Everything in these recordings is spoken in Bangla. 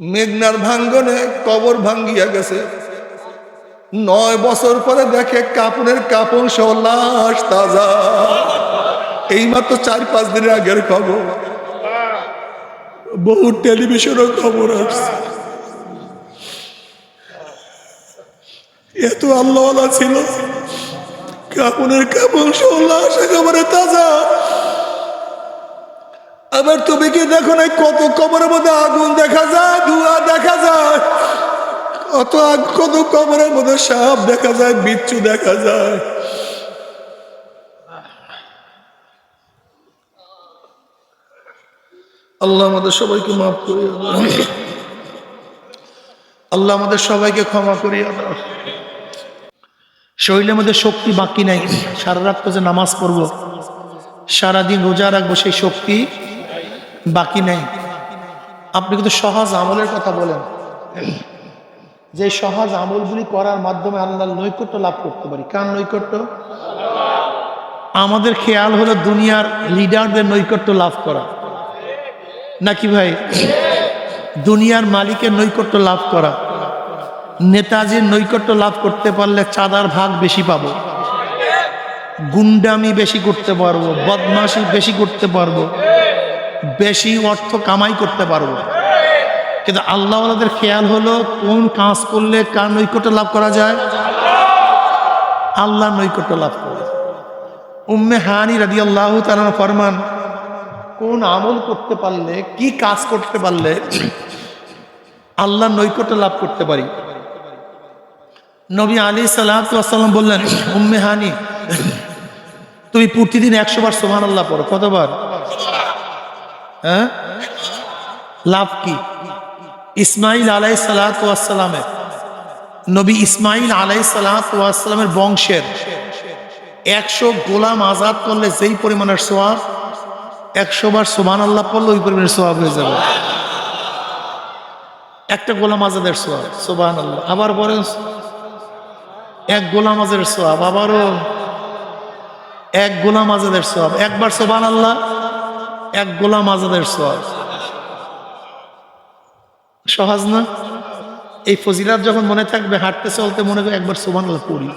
মেঘনার ভাঙ্গনে কবর ভাঙ্গিয়া গেছে। নয় বছর পরে দেখে কাপড়ের কাপড় সহ লাশ তাজা। এইমাত্র চার পাঁচ দিনের আগের খবর। বহু টেলিভিশনও খবর আসছে। এত আল্লাহওয়ালা ছিল। কাপড়ের কাপড় সহ লাশ একেবারে তাজা। আবার তুমি কি দেখো না কত কবরের মধ্যে আগুন দেখা যায়, ধোঁয়া দেখা যায়? কত কত কবরের মধ্যে সাপ দেখা যায়, বিচ্ছু দেখা যায়। আল্লাহ আমাদের সবাইকে মাফ দাও। আল্লাহ আমাদের সবাইকে ক্ষমা দাও। শরীরের মধ্যে শক্তি বাকি নাই। সারা রাত যে নামাজ পড়ব, সারাদিন রোজা রাখব সেই শক্তি বাকি নাই। আপনি কিন্তু সহজ আমলের কথা বলেন। যে সহজ আমলগুলি করার মাধ্যমে আল্লাহর নৈকট্য লাভ করতে পারি। কার নৈকট্য? আমাদের খেয়াল হলো দুনিয়ার লিডারদের নৈকট্য লাভ করা। নাকি ভাই? দুনিয়ার মালিকের নৈকট্য লাভ করা। নেতাজির নৈকট্য লাভ করতে পারলে চাঁদার ভাগ বেশি পাব। গুন্ডামি বেশি করতে পারব, বদমাশি বেশি করতে পারব। বেশি অর্থ কামাই করতে পারব। কিন্তু আল্লাহওয়ালাদের খেয়াল হলো কোন কাজ করলে কার নৈকট্য লাভ করা যায়? আল্লাহ নৈকট্য লাভ করা। উম্মে হানি রাদি আল্লাহ তালা ফরমান, কোন আমল করতে পারলে, কি কাজ করতে পারলে আল্লাহ নৈকট্য লাভ করতে পারি? নবী আলী সাল্লাম বললেন, উম্মে হানি, তুমি প্রতিদিন একশো বার সোহান আল্লাহ পড়ো। কতবার? হ্যাঁ? লাভ কি? ইসমাইল আলাই সালাতামের নবী ইসমাইল আলাই সালাতামের বংশের। একশো গোলাম আজাদ করলে যেই পরিমাণের সোয়াব একশো বার সোহান আল্লাহ পড়লে ওই পরিমাণের সোয়াব হয়ে যাবে। একটা গোলাম আজাদের সোয়াব সোবান আল্লাহ আবার বলেন, এক গোলাম আজাদের সোয়াব আবারও এক গোলাম আজাদের সোয়াব একবার সোবান আল্লাহ এক গোলাম আজাদের সোয়াব সহজ না? এই ফজিলাত যখন মনে থাকবে, হাঁটতে চলতে মনে করে একবার সোবান আল্লাহ পড়ি।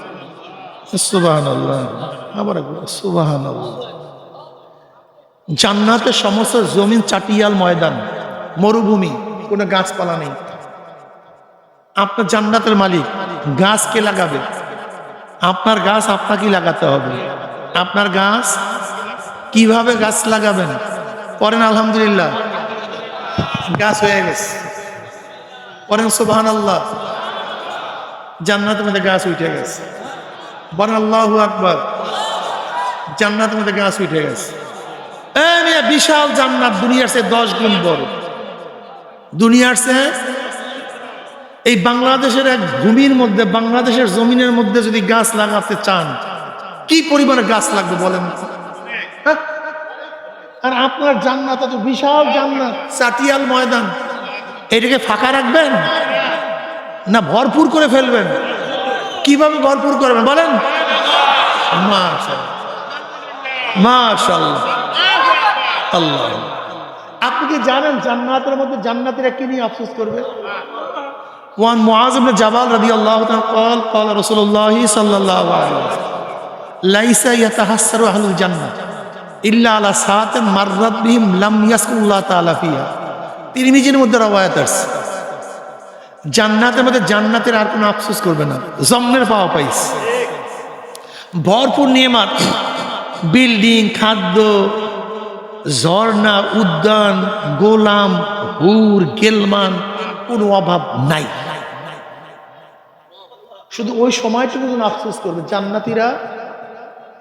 সুবাহান আবার একবার সুবাহান আল্লাহ জান্নাতের সমস্ত জমিন চাটিয়াল ময়দান, মরুভূমি, কোনো গাছপালা নেই। আপনার জান্নাতের মালিক গাছ কে লাগাবে? আপনার গাছ আপনাকেই লাগাতে হবে। আপনার গাছ কীভাবে গাছ লাগাবেন? পরেন আলহামদুলিল্লাহ। গাছ হয়ে গেছে। পরেন সুবাহান আল্লাহ জান্নাতের মধ্যে গাছ উঠে গেছে। বলেন আল্লাহ আকবর। জান্নাতের মধ্যে গাছ উঠে গেছে। বিশাল জান্নাত, দুনিয়ার সে দশ গুণ বড়। দুনিয়ার সে এই বাংলাদেশের এক ভূমির মধ্যে, বাংলাদেশের জমিনের মধ্যে যদি গাছ লাগাতে চান, কি পরিমাণে গাছ লাগবে বলেন? হ্যাঁ? আর আপনার জান্নাত এত বিশাল জান্নাত চাটিয়াল ময়দান এটাকে ফাঁকা রাখবেন না ভরপুর করে ফেলবেন কিভাবে ভরপুর করবেন বলেন মাশাআল্লাহ মাশাআল্লাহ আল্লাহ আপনি কি জানেন জান্নাতের মধ্যে জান্নাতিরা কি নিয়ে আফসোস করবে ওয়ান মুআজ ইবনে জাবাল রাদিয়াল্লাহু তাআলা قال قال رسول الله صلى الله عليه وسلم ليس يتحسر ইল্লা আলা সাত মার্রাবিহিম লাম তিরমিজির মধ্যে রওয়ায়াত আছে জান্নাতের মধ্যে জান্নাতের আর কোনো আফসোস করবে না। জম্মের পাওয়া পাইস ভরপুর নিয়মাত। বিল্ডিং, খাদ্য, ঝর্ণা, উদ্যান, গোলাম, হুর, গেলমান, কোনো অভাব নাই। শুধু ওই সময়টুকু যেন আফসোস করবে। জান্নাতিরা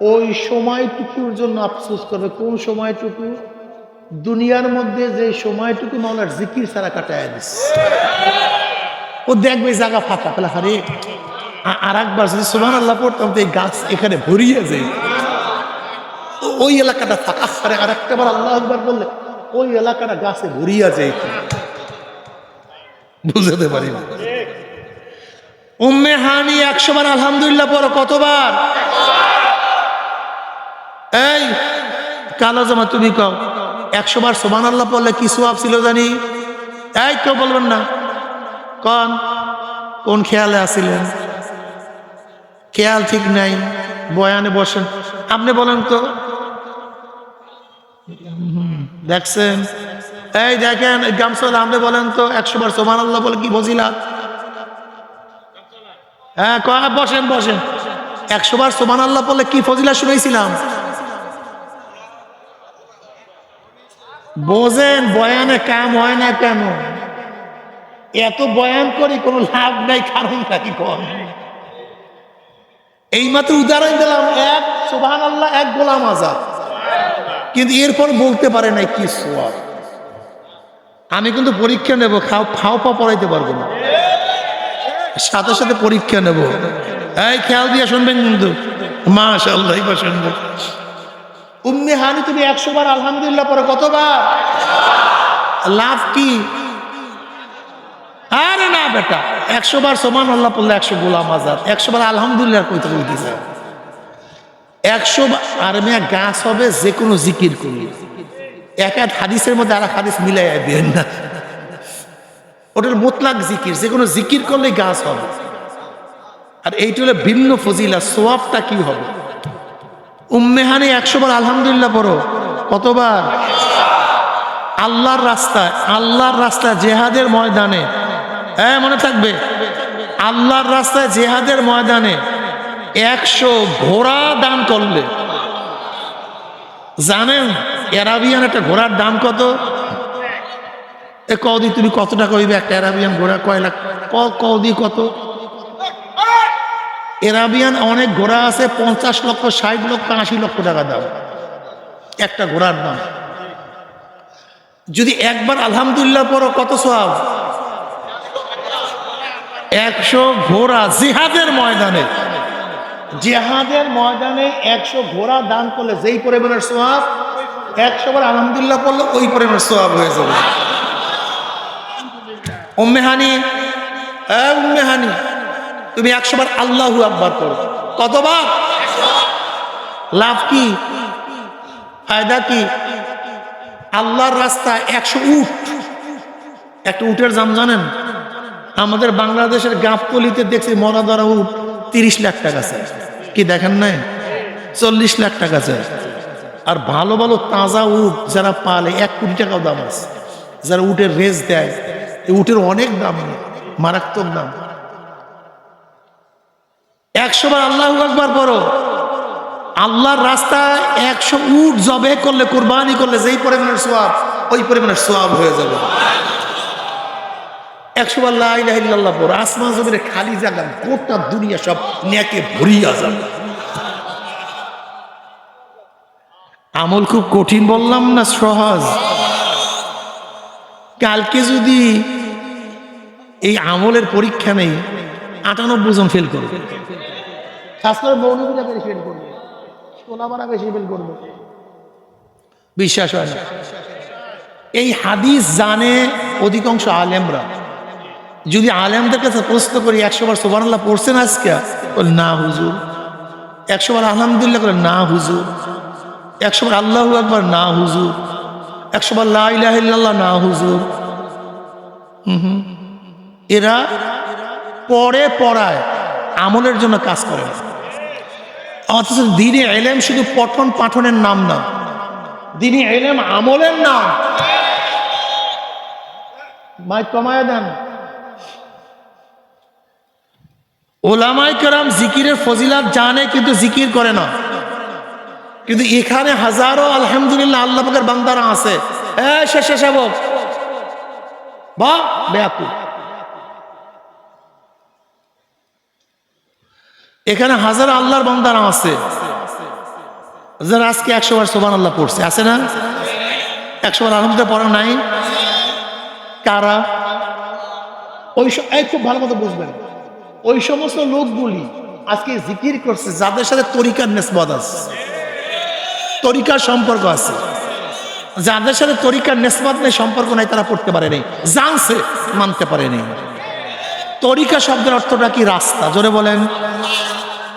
ওই সময়টুকুর জন্য আফসোস করবে। কোন সময়টুকু? দুনিয়ার মধ্যে যে সময়টুকু মাওলার জিকির ছাড়া কাটায় দিচ্ছে ও দেখবে জায়গা ফাঁকা। তাহলে হারে আর একবার যদি সোমান আল্লাহ পড়তাম তো এই গাছ এখানে ভরিয়ে যায়। ওই এলাকাটা ফাঁকা আরে আর একটা বার আল্লাহ একবার বললে, ওই এলাকাটা গাছে ভরিয়া যায় বুঝতে পারি না। উম্মে হানি একশো বার আলহামদুলিল্লাহ পড়ো কতবার? এই, কালো জামা তুমি কও। একশো বার সোমান আল্লাহ পড়লে কি সোয়াব ছিল জানি? এই, কেউ বলবেন না। কন, কোন খেয়ালে আসিলেন খেয়াল ঠিক নাই, বয়ানে বসেন। আপনি বলেন তো। দেখছেন? এই দেখেন, এই গামছল আপনি বলেন তো, একশো বার সোমান আল্লাহ বলে কি বজিলাত হ্যাঁ বসেন বসেন। একশো বার সোমান আল্লাহ বললে কি ফজিলা শুনেছিলাম বোঝেন, বয়ানে কাম হয় না কেন? এত বয়ান করি কোনো লাভ নাই, কারণ নাকি কম এইমাত্র উদাহরণ দিলাম, এক সুবহান আল্লাহ এক গোলাম আজাদ। কিন্তু এরপর বলতে পারে নাই কি সোয়াব আমি কিন্তু পরীক্ষা নেব, খাও ফাও পা পড়াইতে পারব না। সাথে সাথে পরীক্ষা নেব। এই খেয়াল দিয়ে শুনবেন কিন্তু। মাশাল্লাহ এবার শুনব। উম্মে হানি তুমি একশো বার আলহামদুলিল্লাহ পরে কতবার? লাভ কি? আরে না বেটা একশো বার সমান আল্লাহ পড়লে একশো গোলাম আজাদ একশো বার আলহামদুলিল্লাহ কইতে কইতেছে একশো আর মেয়া, গাছ হবে যে কোনো জিকির করলে এক এক হাদিসের মধ্যে আর এক হাদিস মিলাই দেন না। ওটার মোতলাক জিকির যে কোনো জিকির করলে গাছ হবে। আর এইটা হলো ভিন্ন ফজিলা সোয়াবটা কি হবে? উম্মেহানি একশো বার আলহামদুলিল্লাহ পড়ো। কতবার? আল্লাহর রাস্তায় আল্লাহর রাস্তায় জেহাদের ময়দানে। হ্যাঁ মনে থাকবে? আল্লাহর রাস্তায় জেহাদের ময়দানে একশো ঘোড়া দান করলে। জানেন, অ্যারাবিয়ান একটা ঘোড়ার দাম কত? এ কদি তুমি কত টাকা হইবে? একটা অ্যারাবিয়ান ঘোড়া কয় লাখ কদি কত? এরাবিয়ান অনেক ঘোড়া আছে, পঞ্চাশ লক্ষ, ষাট লক্ষ, আশি লক্ষ টাকা দাম। একটা ঘোড়ার দাম যদি একবার আলহামদুলিল্লাহ পড়ো, কত সব একশো ঘোড়া জিহাদের ময়দানে। জেহাদের ময়দানে একশো ঘোড়া দান করলে যেই পরিমাণের সোয়াব একশো বার আলহামদুলিল্লাহ পড়লে ওই পরিমাণের সোয়াব হয়ে যাবে। উম্মেহানি এ উম্মেহানি তুমি একশো বার আল্লাহু আকবার করো কতবার? লাভ কি? ফায়দা কি? আল্লাহর রাস্তায় একশো উট একটা উটের দাম জানেন? আমাদের বাংলাদেশের গাফতলিতে দেখছি মরা ধরা উট তিরিশ লাখ টাকা চায় কি দেখেন নাই? চল্লিশ লাখ টাকা চায় আর ভালো ভালো তাজা উট যারা পালে, এক কোটি টাকাও দাম আছে। যারা উটের রেস দেয় উটের অনেক দাম মারাত্মক দাম। একশো বার আল্লাহ একবার পড়ো। আল্লাহর রাস্তায় একশো উট জবে করলে, কোরবানি করলে, যেই পরিমাণের সোয়াব, ওই পরিমাণের সোয়াব হয়ে যাবে। একশো বার লাহ পড়ো। আসমা জমিনে খালি জায়গা, গোটা দুনিয়া সব নেকে ভরিয়া যাবে। আমল খুব কঠিন বললাম না, সহজ? কালকে যদি এই আমলের পরীক্ষা নেই আটানব্বই জন ফেল করবে। খাস করে মৌলবীরা বেশি ফেল করবে। সোলামারা বেশি ফেল করবে। বিশ্বাস হয় না। এই হাদিস জানে অধিকাংশ আলেমরা। যদি আলেমদের কাছে প্রশ্ন করি একশো বার সোবান আল্লাহ পড়ছেন আজকে? বলে না হুজুর। একশো বার আলহামদুলিল্লাহ করে না হুজুর। একশো বার আল্লাহ একবার না হুজুর। একশো বার লাহ না হুজুর। হুম হুম। এরা পরে পড়ায় আমলের জন্য কাজ করে অথচ দিনে এলেম শুধু পঠন পাঠনের নাম না দিনে এলেম আমলের নাম মাইক কমায় দেন ওলামাই কেরাম জিকিরের ফজিলাত জানে কিন্তু জিকির করে না কিন্তু এখানে হাজারো আলহামদুলিল্লাহ আল্লাহ বান্দারা আছে এ শেষে সেবক বা বেয়াকু এখানে হাজার আল্লাহর বান্দারা আছে। যারা আজকে একশো বার সোবান আল্লাহ পড়ছে, আছে না? একশো বার পড়া নাই? কারা? ওই খুব ভালো মতো বুঝবেন। ওই সমস্ত লোকগুলি আজকে জিকির করছে, যাদের সাথে তরিকার নেসবত আছে। তরিকার সম্পর্ক আছে। যাদের সাথে তরিকার নেসবত নেই, সম্পর্ক নাই, তারা পড়তে পারে জানছে, মানতে পারে তরিকা শব্দের অর্থটা কি রাস্তা? জোরে বলেন।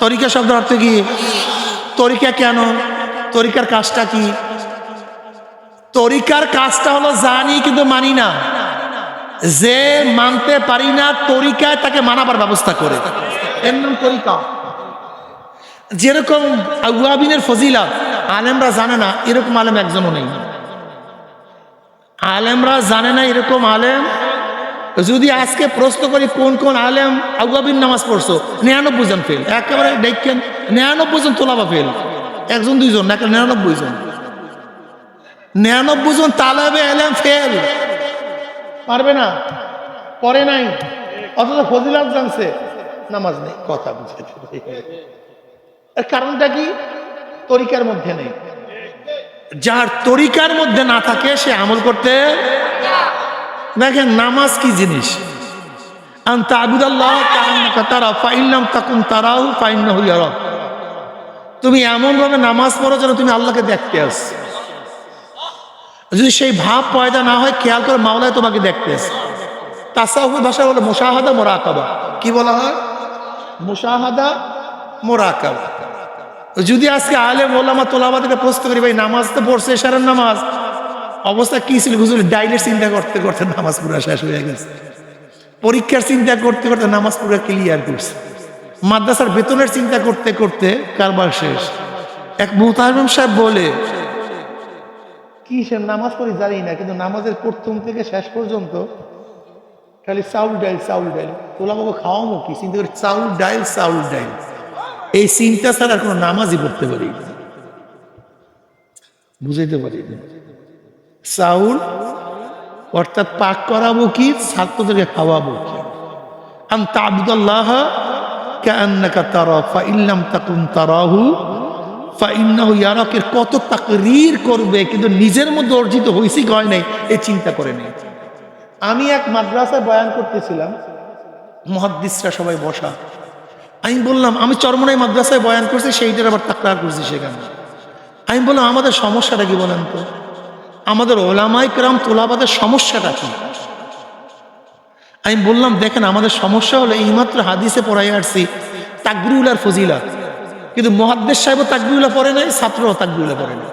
তরিকা শব্দের অর্থ কি? তরিকা কেন? তরিকার কাজটা কি? তরিকার কাজটা হলো জানি কিন্তু মানি না। যে মানতে পারি না, তরিকায় তাকে মানাবার ব্যবস্থা করে। তরিকা। যেরকম আউয়াবিনের ফজিলা আলেমরা জানে না, এরকম আলেম একজনও নেই। আলেমরা জানে না এরকম আলেম যদি আজকে প্রশ্ন করি কোন কোন আলেম আউয়াবিন নামাজ পড়ছো, নিরানব্বই জন ফেল একেবারে দেখেন, নিরানব্বই জন তোলাবা ফেল একজন, দুইজন না নিরানব্বই জন? নিরানব্বই জন তালাবে এলেম ফেল পারবে না? পরে নাই। অথচ ফজিলাত জানছে। নামাজ নেই। কথা বুঝে এর কারণটা কি? তরিকার মধ্যে নেই। যার তরিকার মধ্যে না থাকে, সে আমল করতে দেখেন নামাজ কি জিনিস? তুমি এমন ভাবে নামাজ পড়ো যেন তুমি আল্লাহকে দেখতে আস। যদি সেই ভাব পয়দা না হয়, খেয়াল করে মাওলায় তোমাকে দেখতে আস। তাসাউফের ভাষায় বলে মুশাহাদা মোরাকাবা। কি বলা হয়? মুশাহাদা মোরাকাবা। যদি আজকে আলে মোলামা তোলাবা থেকে প্রশ্ন করি, ভাই, নামাজ তো পড়ছে সারের নামাজ। অবস্থা কি ছিল হুজুর? ডাইলের চিন্তা করতে করতে নামাজ পুরো শেষ হয়ে গেছে। পরীক্ষার চিন্তা করতে করতে নামাজ পুরা ক্লিয়ার করছে। মাদ্রাসার বেতনের চিন্তা করতে করতে কারবার শেষ। এক মুহতারম সাহেব বলে, কি সে নামাজ পড়ি জানি না, কিন্তু নামাজের প্রথম থেকে শেষ পর্যন্ত খালি চাউল ডাইল চাউল ডাইল। তোলা বাবু খাওয়ামো কি? চিন্তা করি চাউল ডাইল চাউল ডাইল। এই চিন্তা ছাড়া কোনো নামাজই পড়তে পারি। বুঝাইতে পারি চাউল অর্থাৎ পাক করাবো কি? ছাত্রদেরকে খাওয়াবো কি? আন তাবুদাল্লাহ কান্নাকা তারা, ফাইল্লাম তাকুন তারাহু, ফাইন্নাহু ইয়ারাকের কত তাকরীর করবে, কিন্তু নিজের মধ্যে অর্জিত হয়েছি হয় নাই এই চিন্তা করে নেই। আমি এক মাদ্রাসায় বয়ান করতেছিলাম, মহাদ্দিসরা সবাই বসা। আমি বললাম, আমি চরমনাই মাদ্রাসায় বয়ান করছি, সেইটার আবার তাকরার করছি সেখানে। আমি বললাম, আমাদের সমস্যাটা কি বলেন তো? আমাদের ওলামাই কেরাম তোলাবাদের সমস্যাটা কি? আমি বললাম, দেখেন, আমাদের সমস্যা হলো এইমাত্র হাদিসে পড়াই আসছি তাকবিউলার ফজিলা। কিন্তু মহাদ্দেশ সাহেব তাকবিউলা পড়ে নাই, ছাত্রও তাকবিউলা পড়ে নাই।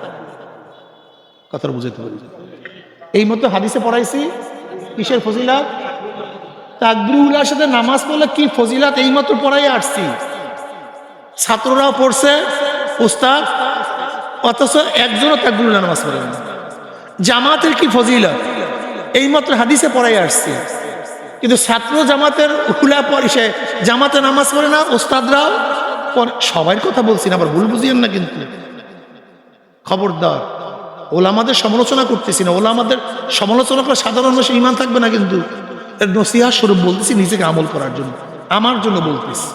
কথাটা বুঝাতে পারি এই মতো হাদিসে পড়াইছি, কিসের ফজিলাত তাকবিউলার সাথে নামাজ পড়লে কি ফজিলাত? এই মাত্র পড়াই আসছি। ছাত্ররাও পড়ছে, উস্তাদ, অথচ একজনও তাকবিউলা নামাজ পড়ে না জামাতের কি ফজিলত? এইমাত্র হাদিসে পড়াই আসছে। কিন্তু ছাত্র জামাতের হুলা সে জামাতে নামাজ পড়ে না, ওস্তাদরাও সবার কথা বলছি না, আবার ভুল বুঝিয়েন না কিন্তু। খবরদার। ওলামাদের সমালোচনা করতেছি না, ওলামাদের সমালোচনা করে সাধারণ মানুষ ইমান থাকবে না কিন্তু। নসিহা স্বরূপ বলতেছি, নিজেকে আমল করার জন্য। আমার জন্য বলতেছি।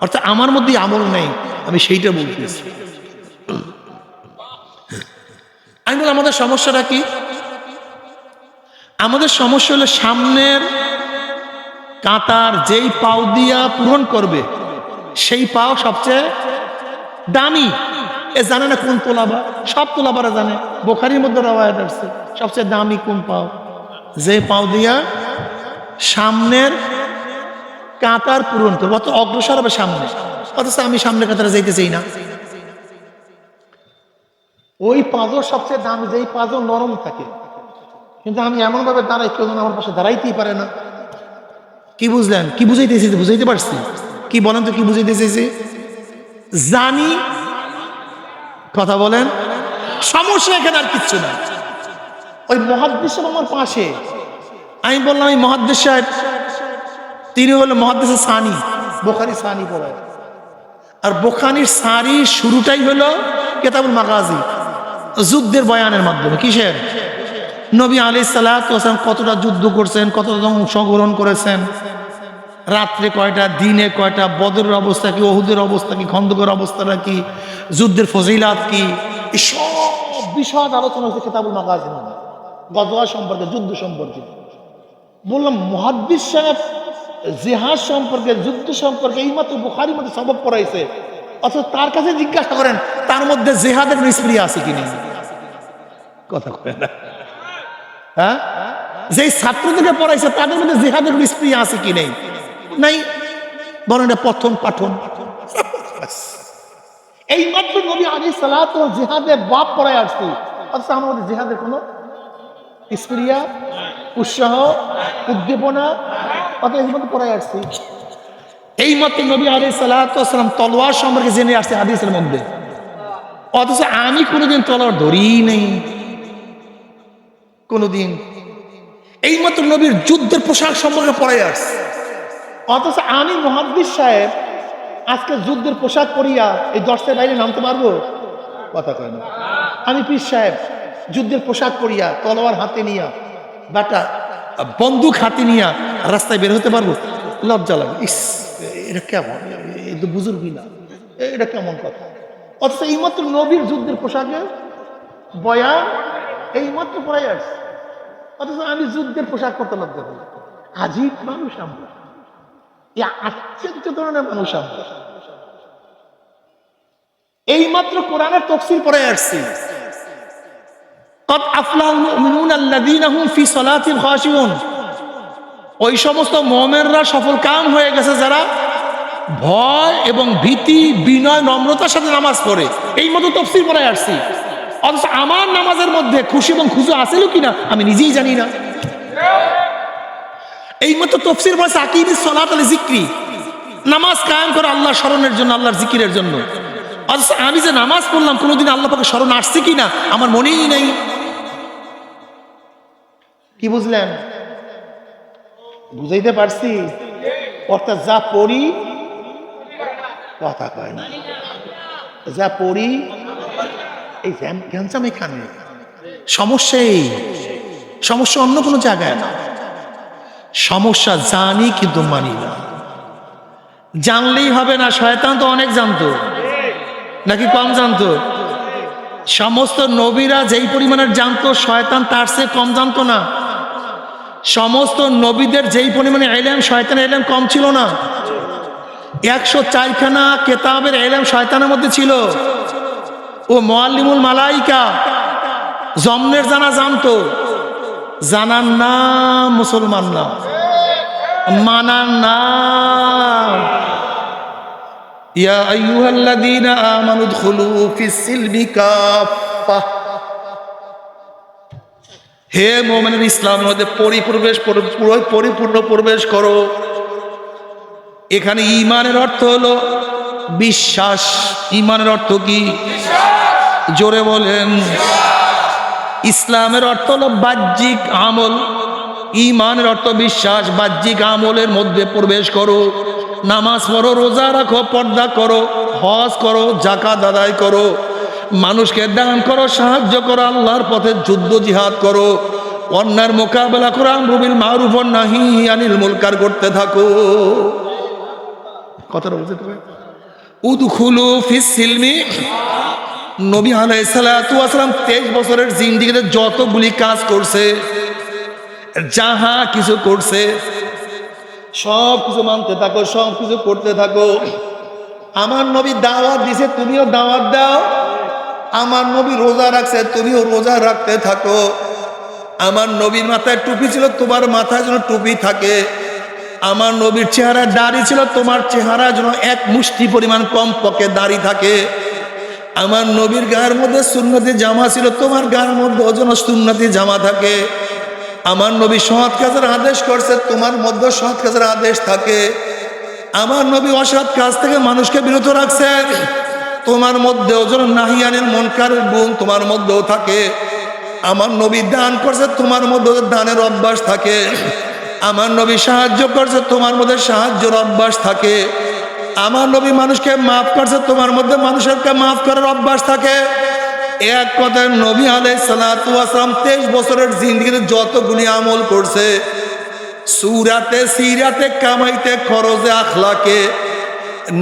অর্থাৎ আমার মধ্যে আমল নেই, আমি সেইটা বলতেছি। আমি বলি আমাদের সমস্যাটা কি? আমাদের সমস্যা হলো সামনের কাতার যেই পাও দিয়া পূরণ করবে, সেই পাও সবচেয়ে দামি। এ জানে না কোন তোলাবা সব তোলাবারা জানে। বোখারির মধ্যে রওয়ায়াত আসছে সবচেয়ে দামি কোন পাও? যে পাও দিয়া সামনের কাতার পূরণ করবে, অত অগ্রসর হবে সামনে। অথচ আমি সামনে কাতারে যাইতে চাই না। ওই পাঁজর সবচেয়ে দাম, যেই পাঁজর নরম থাকে। কিন্তু আমি এমনভাবে দাঁড়াই, কেউ যেন আমার পাশে দাঁড়াইতেই পারে না। কি বুঝলেন? কি বুঝাইতেছি? বুঝাইতে পারছি? কি বলেন তো, কি বুঝাইতে চেয়েছি জানি, কথা বলেন, সমস্যা এখানে আর কিচ্ছু না। ওই মহাদ্দেশ আমার পাশে। আমি বললাম, এই মহাদ্দেশ সাহেব, তিনি হলো মহাদ্দেশের সানি, বোখারি সানি পড়ায় আর বোখানির সারি শুরুটাই হলো কেতাবুল মাগাজি। যুদ্ধের বয়ানের মাধ্যমে, কিসের? নবী আলি সাল্লাম কতটা যুদ্ধ করছেন, কতটা অংশগ্রহণ করেছেন? রাত্রে কয়টা, দিনে কয়টা, বদরের অবস্থা কি, ওহুদের অবস্থা কি, খন্দকের অবস্থাটা কি, যুদ্ধের ফজিলাত কি? সব বিষয় আলোচনা হচ্ছে কেতাবুল মাগাজি গজওয়া সম্পর্কে, যুদ্ধ সম্পর্কে। বললাম, মহাদ্দিস সাহেব জেহাজ সম্পর্কে, যুদ্ধ সম্পর্কে এইমাত্র বুখারির মধ্যে সবক পড়াইছে। অথচ তার কাছে জিজ্ঞাসা করেন, তার মধ্যে জেহাদের নিষ্ক্রিয়া আছে কি নেই? কথা কয় না। হ্যাঁ? যেই ছাত্রদেরকে পড়াইছে, তাদের মধ্যে জেহাদের নিষ্ক্রিয়া আছে কি নেই? নাই। বরং এটা পঠন পাঠন। এই মাত্র নবী আলী সালাত জেহাদের বাপ পড়ায় আসছি। অথচ আমার মধ্যে জেহাদের কোনো স্প্রিয়া উৎসাহ, উদ্দীপনা অত এই মতো পড়াই আসছি। এই মতো নবী আলী সাল্লাম তলোয়ার সম্পর্কে জেনে আসছে হাদিসের মধ্যে। অথচ আমি কোনোদিন তলোয়ার ধরিই নেই। কোনোদিন। এই মাত্র নবীর যুদ্ধের পোশাক সম্পর্কে পড়াই আসছে অথচ আমি মহাদ্দিস সাহেব আজকে যুদ্ধের পোশাক পরিয়া এই দশটার বাইরে নামতে পারব? কথা কয় না। আমি পীর সাহেব, যুদ্ধের পোশাক পরিয়া, তলোয়ার হাতে নিয়া বাটা বন্দুক হাতে নিয়া রাস্তায় বের হতে পারব? লজ্জা লাগে। ইস, এটা কেমন? তো বুজুর্গই না। এটা কেমন কথা? অথচ এইমাত্র নবীর যুদ্ধের পোশাকে বয়ান এইমাত্র পড়াই আসছে। অথচ আমি যুদ্ধের পোশাক করতে লজ্জা করি আজীব মানুষ আমরা। এই আশ্চর্য ধরনের মানুষ আমরা। এইমাত্র কোরআনের তফসিল পড়ে আসছি। ওই সমস্ত মুমিনরা সফল কাম হয়ে গেছে যারা ভয় এবং ভীতি, বিনয়, নম্রতার সাথে নামাজ পড়ে। এই মতো তফসিল পড়ে আসছি। অথচ আমার নামাজের মধ্যে খুশি এবং খুশি আছিল কিনা আমি নিজেই জানি না। এই মতো তফসির পড়েছে আকিম সলাত আলী জিক্রি। নামাজ কায়েম করে আল্লাহ স্মরণের জন্য, আল্লাহর জিকিরের জন্য। অথচ আমি যে নামাজ পড়লাম, কোনোদিন আল্লাহ পাকে স্মরণ আসছে কিনা আমার মনেই নেই। কি বুঝলেন? বুঝাইতে পারছি? অর্থাৎ যা পড়ি, কথা কয় না। যা পড়ি এই জ্ঞানসাম এখানে। সমস্যা এই। সমস্যা অন্য কোনো জায়গায় না। সমস্যা জানি কিন্তু মানি না। জানলেই হবে না, শয়তান তো অনেক জানতো। নাকি কম জানতো? সমস্ত নবীরা যেই পরিমাণের জানতো, শয়তান তার চেয়ে কম জানতো না। সমস্ত নবীদের যেই পরিমাণে এলেম শয়তান এলেম কম ছিল না। একশো চারখানা কেতাবের এলেম শয়তানের মধ্যে ছিল। ও মোয়াল্লিমুল মালাইকা জমনের জানা জানতো, জানার নাম মুসলমান না, মানার নাম। ইয়া হে পরিপ্রবেশ পরিপূর্ণ প্রবেশ করো। এখানে ঈমানের অর্থ হলো বিশ্বাস। ইমানের অর্থ কি? জোরে বলেন। ইসলামের অর্থ হলো বাহ্যিক আমল। ইমানের অর্থ বিশ্বাস। বাহ্যিক আমলের মধ্যে প্রবেশ করো। নামাজ পড়ো, রোজা রাখো, পর্দা করো, হজ করো জাকাত আদায় করো। মানুষকে দান করো, সাহায্য করো, আল্লাহর পথে যুদ্ধ জিহাদ করো। অন্যার মোকাবেলা করো, আমরুবিল মারুফ নাহি আনিল মুলকার করতে থাকো। কথাটা বুঝতে পারে উদখুলু ফিস সিলমি। নবী আলাইসালাম তেইশ বছরের জিন্দিগিতে যতগুলি কাজ করছে, যাহা কিছু করছে, সব কিছু মানতে থাকো, সব কিছু করতে থাকো। আমার নবী দাওয়াত দিছে, তুমিও দাওয়াত দাও। আমার নবী রোজা রাখছে, তুমিও রোজা রাখতে থাকো। আমার নবীর মাথায় টুপি ছিল, তোমার মাথায় যেন টুপি থাকে। আমার নবীর চেহারায় দাড়ি ছিল, তোমার চেহারা যেন এক মুষ্টি পরিমাণ কম পকে দাড়ি থাকে। আমার নবীর গায়ের মধ্যে সুন্নতি জামা ছিল, তোমার গায়ের মধ্যে ওজন সুন্নতি জামা থাকে। আমার নবী সৎ কাজের আদেশ করছে, তোমার মধ্যে সৎ কাজের আদেশ থাকে। আমার নবী অসৎ কাজ থেকে মানুষকে বিরত রাখছে। তোমার মধ্যে ওজন নাহিয়ানের মনকারের গুণ তোমার মধ্যেও থাকে। আমার নবী দান করছে, তোমার মধ্যে দানের অভ্যাস থাকে। আমার নবী সাহায্য করছে, তোমার মধ্যে সাহায্যের অভ্যাস থাকে। আমার নবী মানুষকে মাফ করছে, তোমার মধ্যে মানুষেরকে মাফ করার অভ্যাস থাকে। এক কথায় নবী আলাই সালাতাম তেইশ বছরের জিন্দগিতে যতগুলি আমল করছে, সুরাতে, সিরাতে কামাইতে, খরচে, আখলাকে,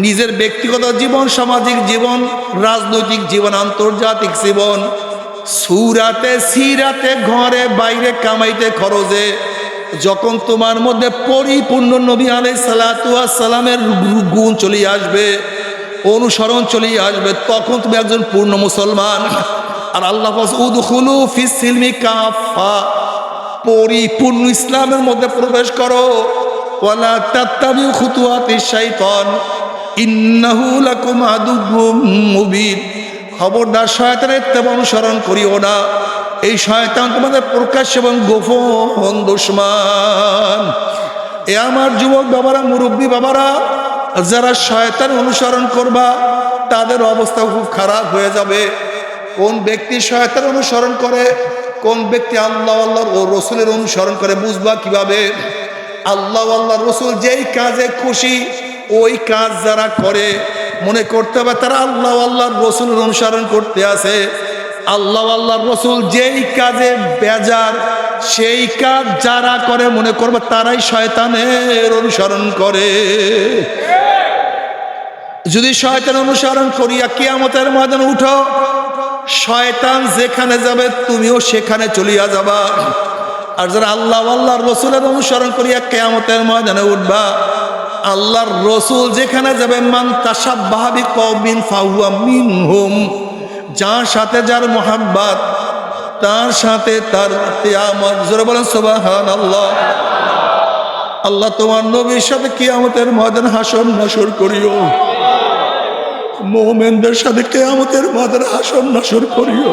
নিজের ব্যক্তিগত জীবন, সামাজিক জীবন, রাজনৈতিক জীবন, আন্তর্জাতিক জীবন, সুরাতে, সিরাতে, ঘরে, বাইরে কামাইতে, খরচে যখন তোমার মধ্যে পরিপূর্ণ নবী আলাই সালামের গুণ চলে আসবে, অনুসরণ চলে আসবে, তখন তুমি একজন পূর্ণ মুসলমান। আর আল্লাহ পরিপূর্ণ ইসলামের মধ্যে প্রবেশ করো। খবরদার শয়তানের তেমন অনুসরণ করিও না। এই শয়তান তোমাদের প্রকাশ এবং গোপন দুশ্মান। এ আমার যুবক বাবারা, মুরব্বী বাবারা, যারা শয়তান অনুসরণ করবা, তাদের অবস্থা খুব খারাপ হয়ে যাবে। কোন ব্যক্তি শয়তান অনুসরণ করে, কোন ব্যক্তি আল্লাহ আল্লাহর ও রসুলের অনুসরণ করে, বুঝবা কীভাবে? আল্লাহ আল্লাহ রসুল যেই কাজে খুশি, ওই কাজ যারা করে, মনে করতে হবে তারা আল্লাহ আল্লাহর রসুলের অনুসরণ করতে আছে আল্লাহ আল্লাহর রসুল যেই কাজে বেজার, সেই কাজ যারা করে মনে করবে তারাই শয়তানের অনুসরণ করে। যদি শয়তান অনুসরণ করিয়া কিয়ামতের ময়দানে উঠো, শয়তান যেখানে যাবে তুমিও সেখানে চলিয়া যাবা। আর যারা আল্লাহ আল্লাহর রসুলের অনুসরণ করিয়া কেয়ামতের ময়দানে উঠবা, আল্লাহর রসুল যেখানে যাবে মান তাসাব বাহাবি কবিন ফাহুয়া মিন হুম যার সাথে যার মোহাব্বাত, তার সাথে তার আল্লাহ আল্লাহ তোমার নবীর সাথে কিয়ামতের ময়দান হাসন নাসর করিও। মোমেনদের সাথে কেয়ামতের মাদার হাসন নাসর করিও।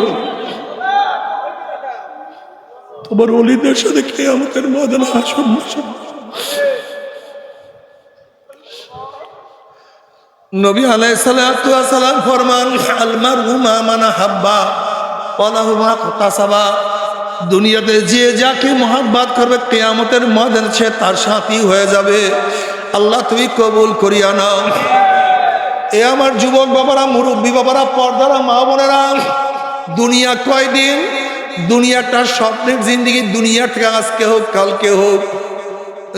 তোমার অলিদের সাথে কেয়ামতের মাদার হাসন নাসর নবী আলাই সালাম ফরমান আলমার হুমা মানা হাব্বা পলাহুমা তাসাবা দুনিয়াতে যে যাকে মোহাব্বাত করবে, কেয়ামতের ময়দান সে তার সাথী হয়ে যাবে। আল্লাহ তুই কবুল করিয়া নাও। এ আমার যুবক বাবারা, মুরব্বী বাবারা, পর্দারা, মা বোনেরা, দুনিয়া কয়দিন, দুনিয়াটা স্বপ্নের জিন্দিগি থেকে আজকে হোক, কালকে হোক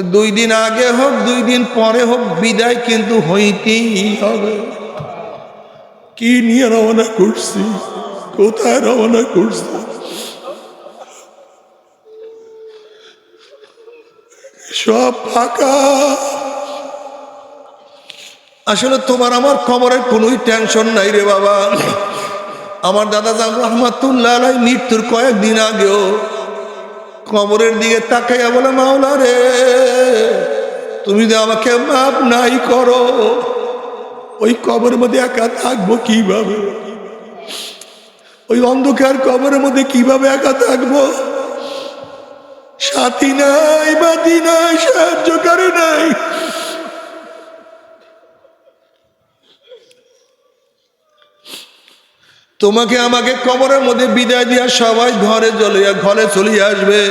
দুই দিন আগে হোক, দুই দিন পরে হোক, বিদায় কিন্তু হইতেই হবে। কি নিয়ে রওনা করছি? কোথায় রওনা করছি? সব ফাঁকা। আসলে তোমার আমার খবরের কোনোই টেনশন নাই রে বাবা। আমার দাদা জান রহমাতুল্লাহ মৃত্যুর কয়েকদিন আগেও কবরের দিকে তাকাইয়া বলে, মাওলা রে, তুমি যে আমাকে মাপ নাই করো, ওই কবরের মধ্যে একা থাকব কীভাবে? ওই অন্ধকার কবরের মধ্যে কীভাবে একা থাকব? সাথী নাই, বাতি নাই, সাহায্যকারী নাই তোমাকে আমাকে কবরের মধ্যে বিদায় দিয়া সবাই ঘরে জ্বলিয়া, ঘরে চলিয়ে আসবে।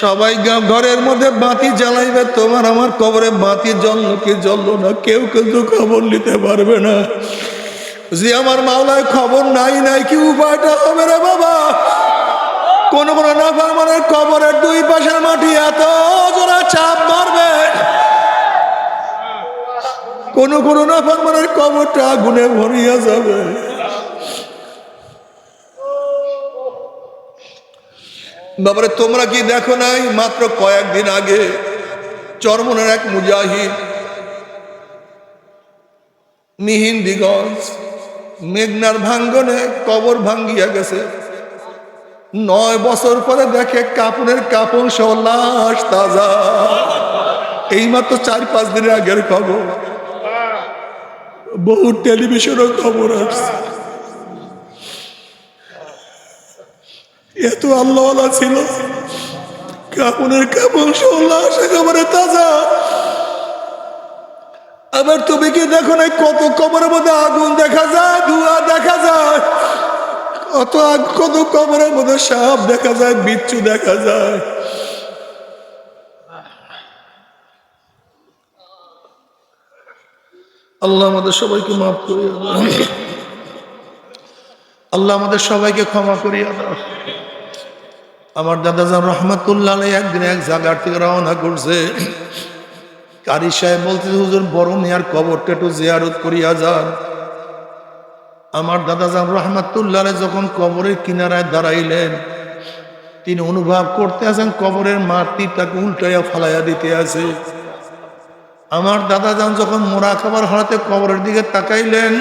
সবাই ঘরের মধ্যে বাতি জ্বালাইবে, তোমার আমার কবরে বাতি জ্বলল কি জ্বললো না, কেউ কিন্তু খবর নিতে পারবে না। যে আমার মাওলায় খবর নাই নাই, কি উপায়টা হবে রে বাবা? কোন কোন নাফার মানে কবরের দুই পাশের মাটি এত জোড়া চাপ মারবে। কোন কোন নাফার মানে কবরটা আগুনে ভরিয়া যাবে। বাবারে, তোমরা কি দেখো নাই? মাত্র কয়েকদিন আগে চরমনের এক মুজাহিদ মিহিন্দিগঞ্জ মেঘনার ভাঙ্গনে কবর ভাঙ্গিয়া গেছে। নয় বছর পরে দেখে কাপড়ের কাপড় সহ লাশ তাজা। এই মাত্র চার পাঁচ দিনের আগের খবর। বহু টেলিভিশনের খবর আসছে। এত আল্লাহ ছিল। কাপড়ের কাপড় লাশ একেবারে তাজা। আবার তুমি কি দেখো না কত কবরের মধ্যে আগুন দেখা যায়, ধোঁয়া দেখা যায়? কত কত কবরের মধ্যে সাপ দেখা যায়, বিচ্ছু দেখা যায়। আল্লাহ আমাদের সবাইকে মাফ করিয়া আল্লাহ আমাদের সবাইকে ক্ষমা করিয়া দাও। আমার দাদা যান রহমাতুল্লাহ একদিন এক জায়গার থেকে রওনা করছে। কারি সাহেব বলতে হুজুর, বড় মেয়ার কবরটা একটু জিয়ারত করিয়া যান। আমার দাদা যান রহমাতুল্লাহ যখন কবরের কিনারায় দাঁড়াইলেন, তিনি অনুভব করতে আছেন কবরের মাটিটাকে উল্টাইয়া ফালাইয়া দিতে আছে। আমার দাদা যান যখন মোরা খাবার হারাতে কবরের দিকে তাকাইলেন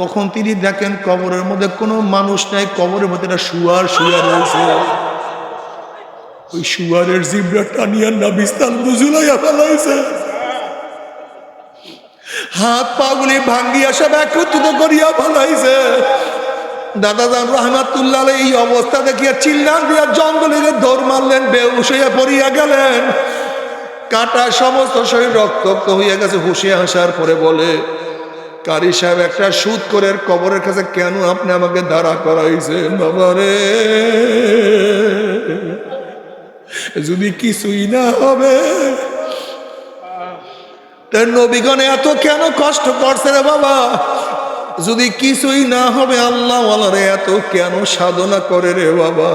তখন তিনি দেখেন কবরের মধ্যে কোনো মানুষ নাই, কবরের মধ্যে একটা শুয়ার শুয়া রয়েছে। ওই শুয়ারের জিবরা টানিয়া না বিস্তার বুঝুলাইয়া ফেলাইছে হাত পাগুলি ভাঙ্গিয়া সব একত্রিত করিয়া ফেলাইছে। দাদা জান রহমাতুল্লাহ এই অবস্থা দেখিয়া চিল্লান দিয়া জঙ্গলে দৌড় মারলেন বেউস হইয়া পড়িয়া গেলেন। কাটা সমস্ত শরীর রক্তাক্ত হইয়া গেছে হুশে আসার পরে বলে কারি সাহেব একটা সুদ করে কবরের কাছে, কেন আপনি আমাকে দাঁড়া করাইছেন বাবা রে? যদি কিছুই না হবে। তার নবীগণে এত কেন কষ্ট করছে রে বাবা? যদি কিছুই না হবে আল্লাহ রে এত কেন সাধনা করে রে বাবা?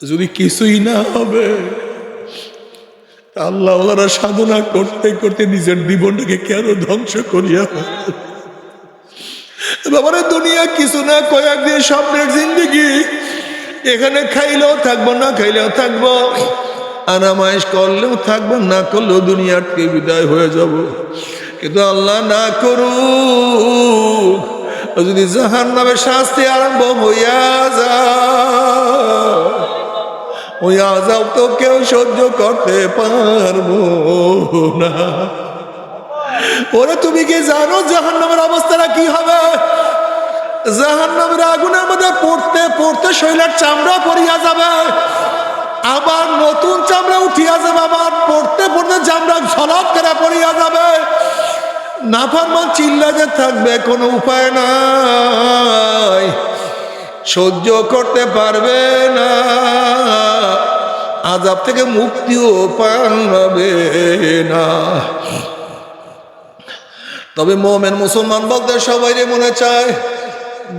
যদি কিছুই না হবে আল্লাহ সাধনা করতে করতে নিজের জীবনটাকে কেন ধ্বংস করিয়া বাবারে, দুনিয়া কিছু না কয়েকদিন স্বপ্নের জিন্দগি। এখানে খাইলেও থাকব, না খাইলেও থাকব। আনামাইশ করলেও থাকব, না করলেও দুনিয়ার থেকে বিদায় হয়ে যাব। কিন্তু আল্লাহ না করুক যদি জাহান নামে শাস্তি আরম্ভ হইয়া ওই আজাব তো কেউ সহ্য করতে পারব না। ওরে, তুমি কি জানো জাহান নামের অবস্থাটা কি হবে? জাহান নামের আগুনের মধ্যে পড়তে পড়তে শৈলের চামড়া পরিয়া যাবে। আবার নতুন চামড়া উঠিয়া যাবে, আবার পড়তে পড়তে চামড়া ঝলক করে পড়িয়া যাবে। নাফরমান চিল্লাতে থাকবে, কোনো উপায় নাই। সহ্য করতে পারবে না। আজাব থেকে মুক্তিও পাবে না। তবে মোমেন মুসলমান বলতে সবাই মনে চায়,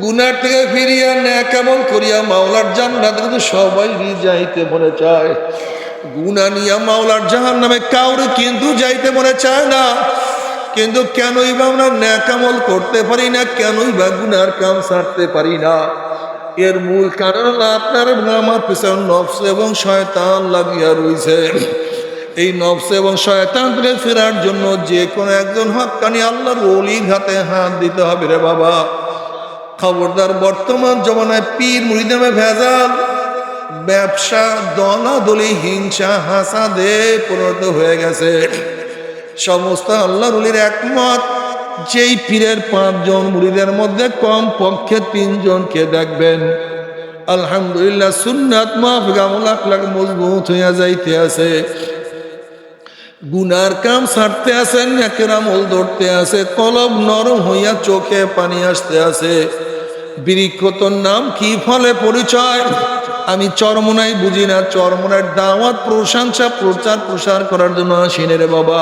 গুনার থেকে ফিরিয়া ন্যা কেমন করিয়া মাওলার জান্নাত কিন্তু সবাই যাইতে মনে চায়। গুনা নিয়া মাওলার জাহান নামে কাউরে কিন্তু যাইতে মনে চায় না। কিন্তু কেনই বা আমরা ন্যাকামল করতে পারি না, কেনই বা গুনার কাম সারতে পারি না। এর মূল কারণ হলো আপনার আমার পিছনে নফস এবং শয়তান লাগিয়া রয়েছে এই নফস এবং শয়তান থেকে ফেরার জন্য যে কোনো একজন হকানি আল্লাহর অলির হাতে হাত দিতে হবে রে বাবা। খবরদার বর্তমান জমানায় পীর মুড়িদামে ভেজাল, ব্যবসা দলাদলি, হিংসা, হাসাদে পরিণত হয়ে গেছে। সমস্ত আল্লাহর অলির একমত। যেই পীরের পাঁচজন মুড়িদের মধ্যে কম পক্ষে তিনজনকে দেখবেন। আলহামদুলিল্লাহ সুন্নাত মজবুত হইয়া যাইতে আছে। গুনার কাম ছাড়তে একের আমল ধরতে আছে, কলব নরম হইয়া চোখে পানি আসতে আছে। বৃক্ষতর নাম কি ফলে পরিচয়? আমি চরমনাই বুঝি না, চরমনার দাওয়াত প্রশংসা প্রচার প্রসার করার জন্য আসিনে রে বাবা।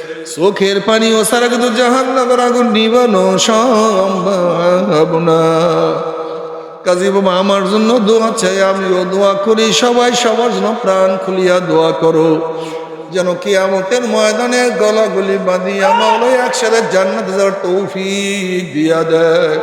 চোখের পানি ও সারা কিন্তু নগর আগুন নিবানো সম্ভব না। কাজী বাবা, আমার জন্য দোয়া চাই, আমিও দোয়া করি, সবাই সবার জন্য প্রাণ খুলিয়া দোয়া করো। যেন কি কিয়ামতের ময়দানে গলাগুলি বাঁধিয়া মাওলাই একসাথে জান্নাত যাওয়ার দিয়া দেয়।